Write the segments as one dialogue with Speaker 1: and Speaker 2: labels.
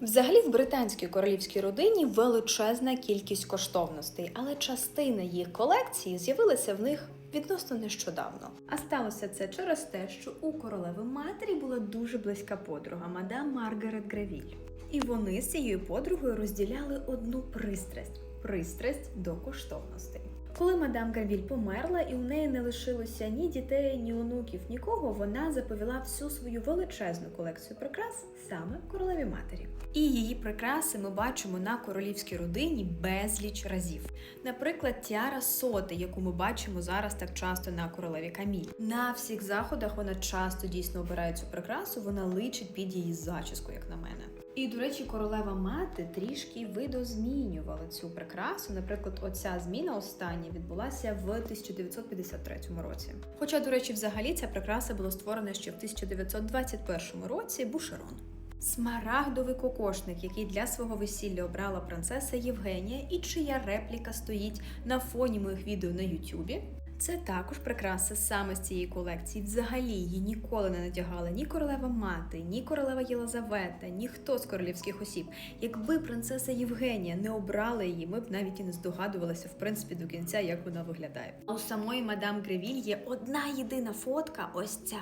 Speaker 1: Взагалі, в британській королівській родині величезна кількість коштовностей, але частина їх колекції з'явилася в них відносно нещодавно. А сталося це через те, що у королеви матері була дуже близька подруга, мадам Маргарет Гревіль. І вони з цією подругою розділяли одну пристрасть пристрасть до коштовностей. Коли мадам Гравіль померла і у неї не лишилося ні дітей, ні онуків, нікого, вона заповіла всю свою величезну колекцію прикрас саме королеві матері. І її прикраси ми бачимо на королівській родині безліч разів. Наприклад, тіара соти, яку ми бачимо зараз так часто на королеві Каміль. На всіх заходах вона часто дійсно обирає цю прикрасу, вона личить під її зачіску, як на мене. І, до речі, королева мати трішки видозмінювала цю прикрасу. Наприклад, оця зміна остання відбулася в 1953 році. Хоча, до речі, взагалі ця прикраса була створена ще в 1921 році Бушерон. Смарагдовий кокошник, який для свого весілля обрала принцеса Євгенія, і чия репліка стоїть на фоні моїх відео на Ютубі. Це також прикраса саме з цієї колекції. Взагалі її ніколи не надягала ні королева мати, ні королева Єлизавета, ніхто з королівських осіб. Якби принцеса Євгенія не обрала її, ми б навіть і не здогадувалися в принципі до кінця, як вона виглядає. А у самої мадам Гревіль є одна єдина фотка, ось ця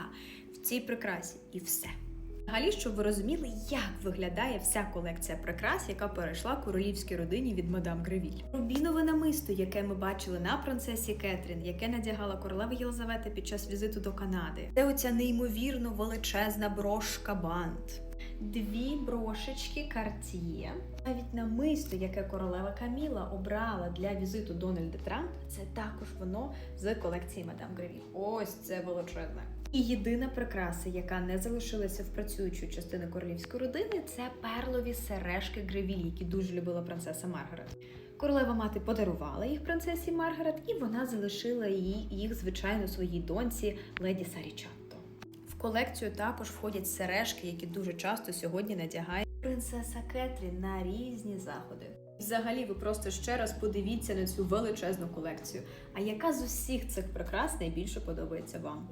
Speaker 1: в цій прикрасі, і все. Взагалі, щоб ви розуміли, як виглядає вся колекція прикрас, яка перейшла королівській родині від мадам Гревіль. Рубінове намисто, яке ми бачили на принцесі Кетрін, яке надягала королева Єлизавета під час візиту до Канади. Це оця неймовірно величезна брошка бант. Дві брошечки Cartier. Навіть намисто, яке королева Каміла обрала для візиту Дональда Трампа, це також воно з колекції мадам Гревіль. Ось це величезне. І єдина прикраса, яка не залишилася в працюючої частини королівської родини, це перлові сережки Гревіль, які дуже любила принцеса Маргарет. Королева мати подарувала їх принцесі Маргарет, і вона залишила її, їх, звичайно, своїй доньці леді Сарічатто. Колекцію також входять сережки, які дуже часто сьогодні надягає принцеса Кетрін на різні заходи. Взагалі, ви просто ще раз подивіться на цю величезну колекцію. А яка з усіх цих прикрас найбільше подобається вам?